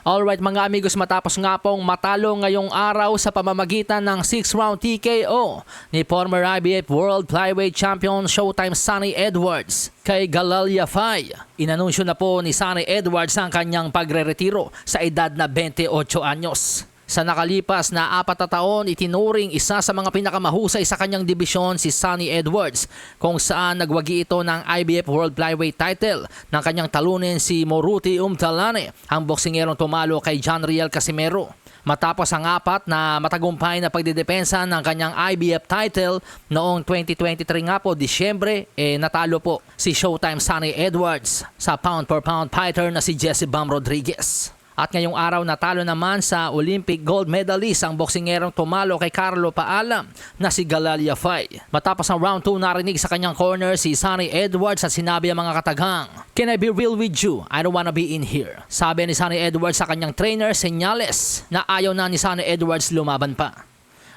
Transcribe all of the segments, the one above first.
Alright mga amigos, matapos nga pong matalo ngayong araw sa pamamagitan ng 6-round TKO ni former IBF World Flyweight Champion Showtime Sonny Edwards kay Galalia Fay. Inanunsyo na po ni Sonny Edwards ang kanyang pagre-retiro sa edad na 28 anyos. Sa nakalipas na apat na taon, itinuring isa sa mga pinakamahusay sa kanyang dibisyon si Sonny Edwards kung saan nagwagi ito ng IBF World Flyweight title ng kanyang talunin si Moruti Umtalane, ang boksingerong tumalo kay John Riel Casimero. Matapos ang apat na matagumpay na pagdidepensa ng kanyang IBF title noong 2023 nga po, Disyembre, eh natalo po si Showtime Sonny Edwards sa pound for pound fighter na si Jesse Bam Rodriguez. At ngayong araw natalo naman sa Olympic gold medalist ang boksingerong tumalo kay Carlo Paalam na si Galalia Fay. Matapos ang round 2 narinig sa kanyang corner si Sonny Edwards at sinabi ang mga katagang, Can I be real with you? I don't wanna be in here. Sabi ni Sonny Edwards sa kanyang trainer Senyales na ayaw na ni Sonny Edwards lumaban pa.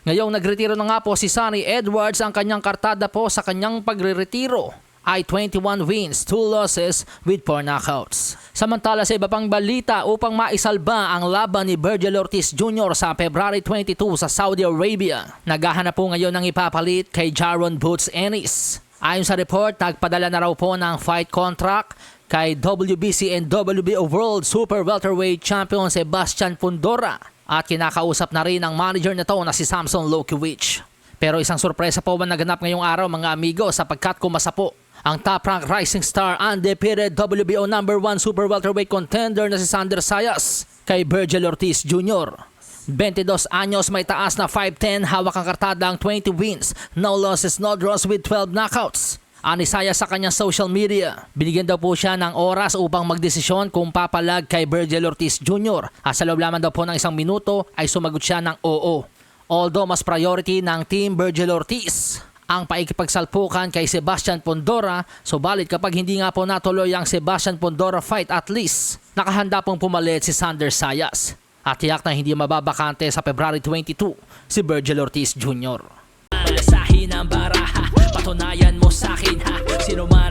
Ngayong nagretiro na nga po si Sonny Edwards ang kanyang kartada po sa kanyang pagre-retiro ay 21 wins, 2 losses with 4 knockouts. Samantala sa iba pang balita upang maisalba ang laban ni Virgil Ortiz Jr. sa February 22 sa Saudi Arabia. Naghahanap po ngayon ng ipapalit kay Jaron Boots Ennis. Ayon sa report, nagpadala na raw po ng fight contract kay WBC and WBO World Super Welterweight Champion Sebastian Fundora at kinakausap na rin ang manager nito na si Samson Lokiewicz. Pero isang sorpresa po ba naganap ngayong araw mga amigo sapagkat kumasa po ang top rank rising star undefeated WBO number 1 super welterweight contender na si Sander Sayas kay Virgil Ortiz Jr. 22 anyos may taas na 5'10 hawak ang kartada ang 20 wins, no losses, no draws with 12 knockouts. Ani Sayas sa kanyang social media. Binigyan daw po siya ng oras upang magdesisyon kung papalag kay Virgil Ortiz Jr. At sa loob lamang daw po ng isang minuto ay sumagot siya ng oo. Although mas priority ng Team Virgil Ortiz ang paikipagsalpukan kay Sebastian Pondora, subalit kapag hindi nga po natuloy ang Sebastian Pondora fight at least, nakahanda pong pumalit si Sander Sayas. At tiyak na hindi mababakante sa February 22 si Virgil Ortiz Jr. Sahin ang baraha, patunayan mo sa akin ha Sino man